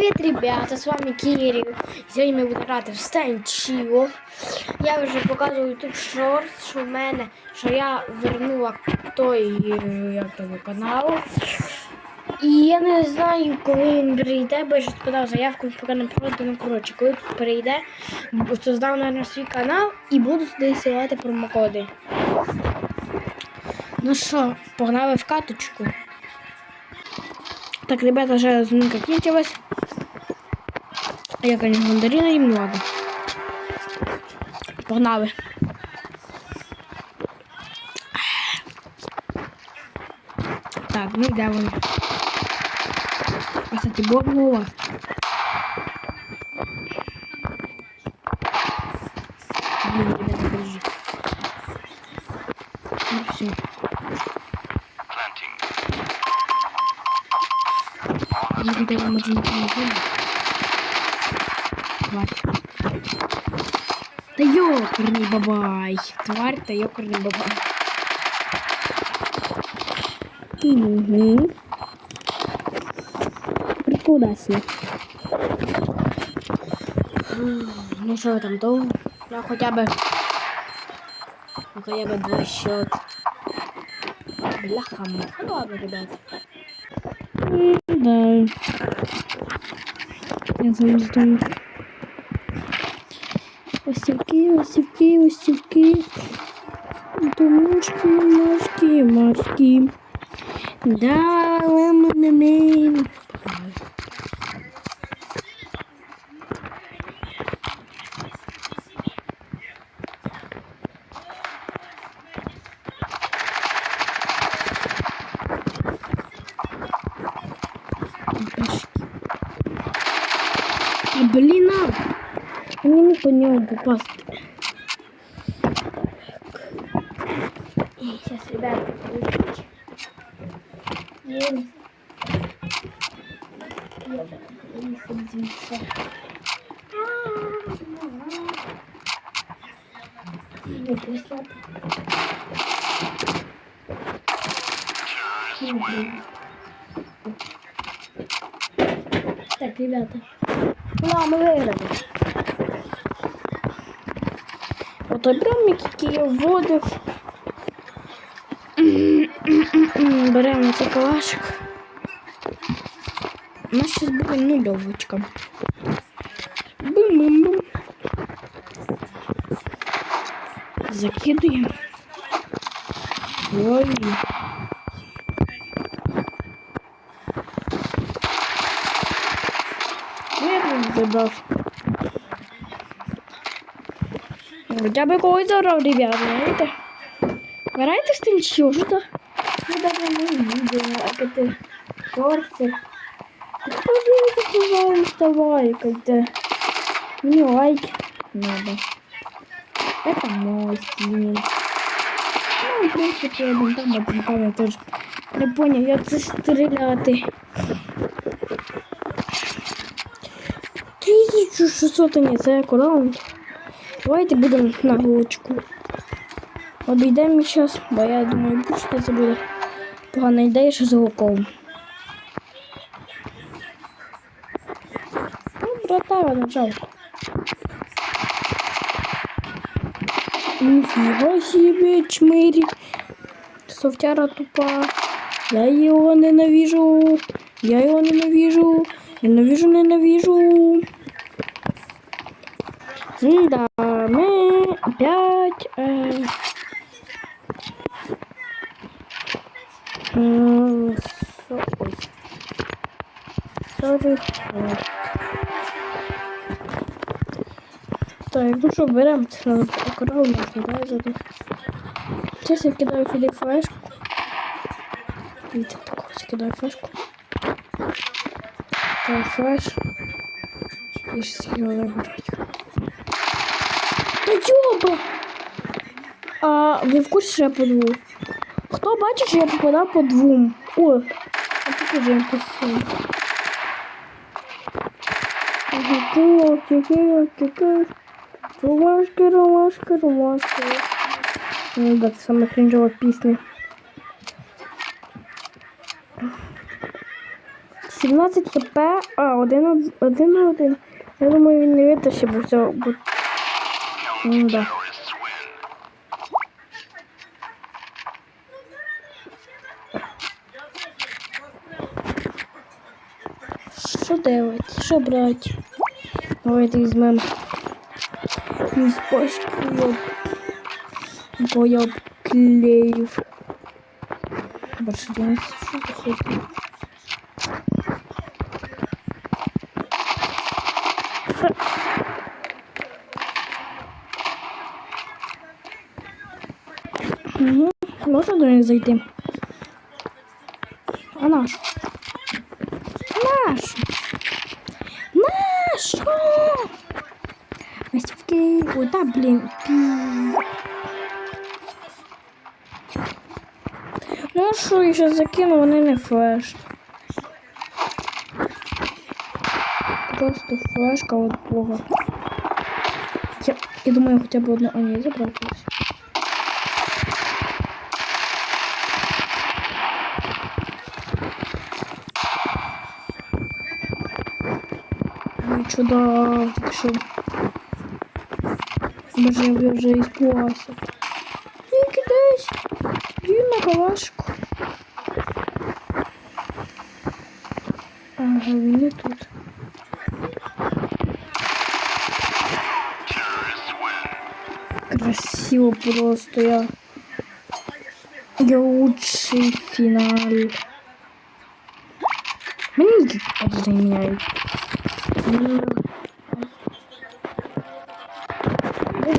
Привіт, ребята! З вами Кирил. Сьогодні ми будемо грати в Стенчіо. Я вже показував тут шорт, що в мене, що я вернула той е, як того канал. І я не знаю, коли він прийде, бо я щось подав заявку, поки не продано. Ну, коротше, коли прийде, создав, наверное, свій канал і буду сюди силати промокоди. Ну що, погнали в каточку. Так, ребята, уже зминка кончилась. А я, конечно, мандарина ладно. Погнали. Так, ну де вони? Кстати. Блин, ребята, подожди. Все. Я хотела можно не телефон. Тварь. Да ёкарный бабай. Тварь, да ёкарный бабай. Угу. Прикудасні. Ну що ви там довго? Я хоча б... Ну хоча б два счет. Бляха, ну ладно, ребят. Да. Я завжди. Осівки, осівки, осівки. Тумушки, мошки, мошки. Да, лемонамейн. А, блин, а! Я не мог по нему попасть. Сейчас, ребята. Есть. Садимся. Не прислал. Так, ребята. Ну, ми виграли. Отой прямик, який я вводив. Беремо цей. У нас зараз буде нульовочка. Бум-бум-бум. Закидуємо. Ой. Я тут забрав. Хоча б когось забрав, ребята, знаєте? Грайте з тим що то? Ну давай не відео, а ти шорти. Пожалуйста, пожалуйста, лайкайте. Мне лайк надо. Это мой стиль. Ну, в принципе, я не там, а там я тоже не понял, як це стріляти. 1600, ні, це як раунд. Давайте будемо на глочку. Обійдемо зараз, бо я думаю, що це буде Погана ідея, що з гуком. Ну, братава, нажав. Ніфіга себе, чмирі. Софтяра тупа. Я його ненавижу. Я його ненавижу. Ненавижу, ненавижу. Да, мы опять... Э, со- ой. Sorry. Э. Так, ну що, беремо це акуратно, кидаю туди. Зараз я кидаю сюди флешку. Дивіться, так ось кидаю флешку. Так, флеш. І ще його набираю. Та йоба! А ви в курсі, що я по двом? Хто бачить, що я попадав по двом? О, а тут уже написано. Ромашки, ромашки, ромашки. Ну да, це саме крінжова пісня. 12 хп, а, один, один один. Я думаю, він не витащить, бо все. Бо... Ну, да. Що делать? Що брати? Давайте візьмемо пачку, бо я обклеїв. Більше день, що за? Угу. Можна до них зайти? А? Наш! Наш! Ой, та, блін. Ну що, я зараз закину, вони не флеш. Просто флешка от Бога. Я, я думаю, хоча б одну. А ні, забрав когось. Чудо, так що. Може, я вже іспугався. Тільки десь. Він на калашку. Ага, він не тут. Красиво просто я. Я лучший финал. Мне это меняет.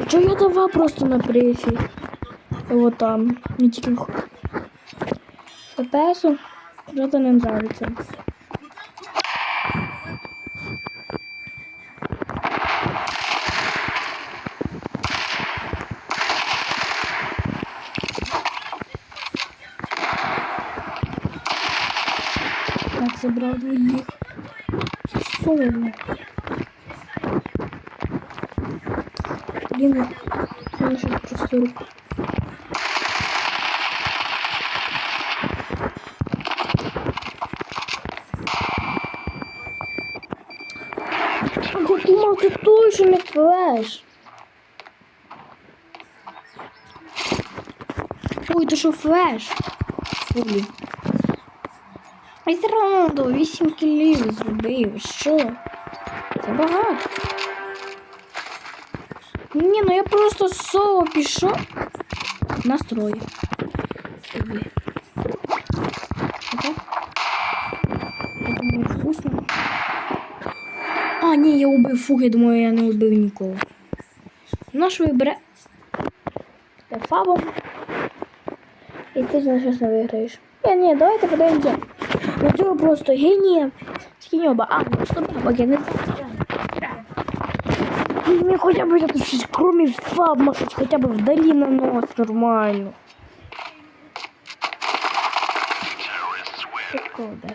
Что я давал просто на прессе? Вот там. Не тільки ФПСу. Что-то не нравится. Так, забрал двоих. Соло. Блин, сейчас просто руку. Я це точно не флеш. Ой, це що флеш? Фулі. І все одно 8 кілів зробив. Що? Це багато. Ні, ну я просто соло пішов. Настрой. Собі. Ага. Я думаю, вкусно. А, ні, я убив фуг, я думаю, я не убив нікого. Наш вибере. Та фабом. І ти зараз не виграєш. Ні, ні, давайте подивимося. Ну цього просто генія. Скинь оба. А, ну що бабок, я не знаю. Мне хотя бы это щось, кроме фаб, может, хотя бы вдали на нос нормально. Прикол, да.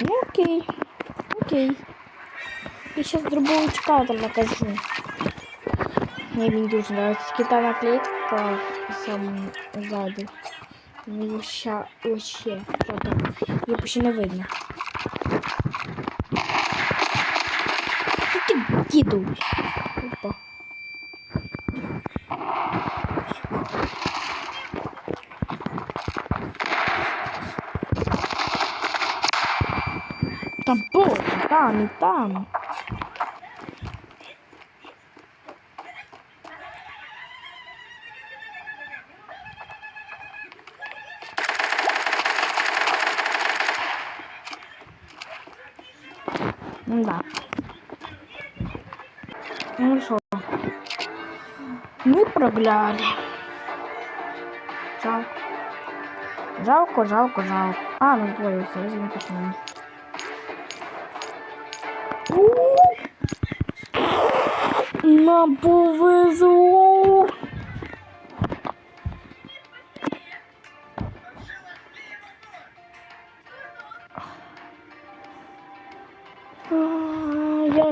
Ну окей, окей. Я сейчас другого чекала там накажу. Мне не дуже нравится. Кита наклейка сам сзади. Ну, вообще, вообще, что там? Ее почти не видно. Ти діду. Опа. Там боже, там і там. Ну да. Ну что? Мы прогляли. Жалко. Жалко, жалко, жалко. А, ну двое все, возьми посмотрим. Нам повезло.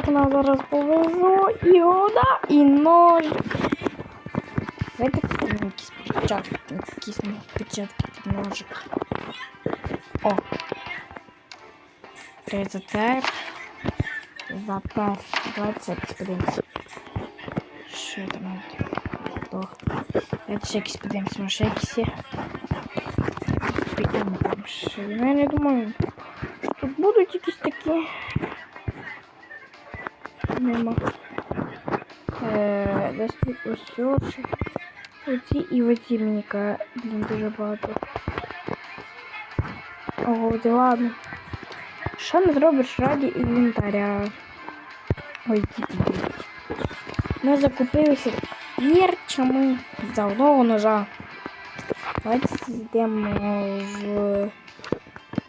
Нам зараз повезло, і вода, і нож. Давайте якісь відпечатки, якісь відпечатки під ножик. О. Резетер. Запер. 20 подивимось. Що там. Я ще якісь подивимось, може якісь. Підемо там ще. Ну, я не думаю, що тут будуть якісь такі. Нема. Е, ось ось. Оці і оці мені блін, дуже багато. Ого, ти ладно. Що не зробиш раді інвентаря? Ой, діти. Ми закупилися за одного ножа. Давайте йдемо в.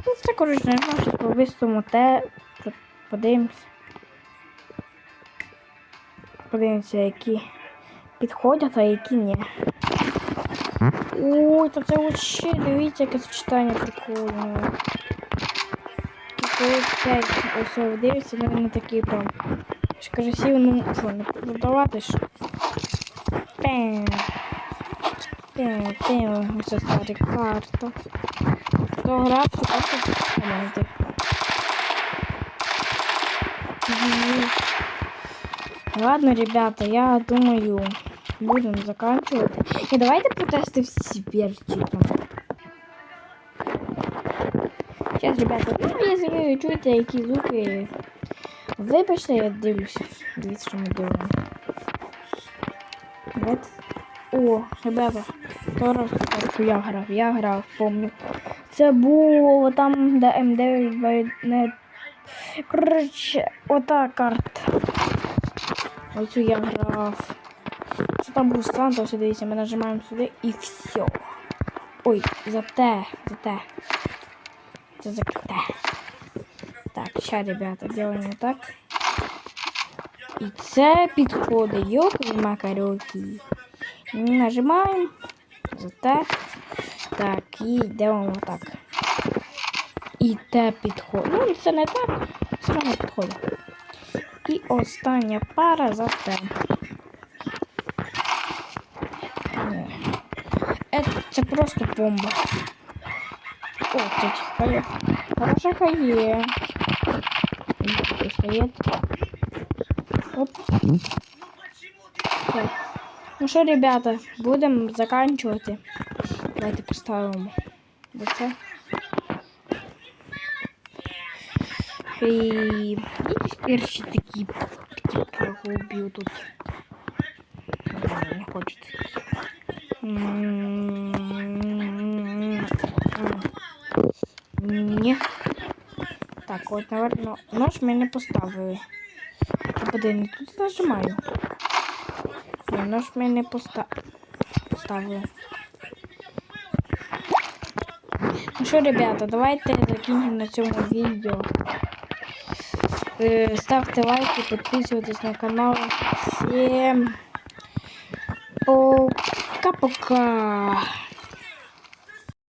Ну, це коротше, не знаю, що повисимо те. Подивимось. Подивимося, які підходять, а які ні. Ой, та це вообще, дивіться, яке сочетання прикольне. Коли цей ось дивиться, він не такий прям. Сів, ну що, не продавати ж. Пем. Пем, пем, ось старі карта. То просто команди. Ладно, ребята, я думаю, будем заканчивать. И давайте протести всі перчиком. Сейчас, ребята, ну, если ви чуєте які звуки, вибачте, я дивлюся. Дивіться, що ми дивимо. Вот. О, ребята, то раз я грав, я грав, помню. Це було там, де М9 бай- не. Коротше, ота карта. Оцю я грав. Що там був Сантос, дивіться, ми нажимаємо сюди і все. Ой, за те, за те. Це за те. Так, ща, ребята, делаємо так. І це підходить. Йоки макарьоки. Нажимаємо. За те. Так, і йдемо так. І те підходить. Ну, це не так, все одно підходить. І остання пара за те. Ні. Е, Це просто бомба. О, тут хає. Хороша хає. Стоять. Оп. Так. Ну що, ребята, будемо заканчувати. Давайте поставимо. Оце. І якісь перші такі уб'ю тут. Не, хочеться. Ні. Так, от, наверно, нож ми не поставили. Куди не тут нажимаю? Ні, нож ми не поста... поставили. Ну що, ребята, давайте закінчимо на цьому відео. Е, Ставте лайки, підписуйтесь на канал. Всем пока-пока.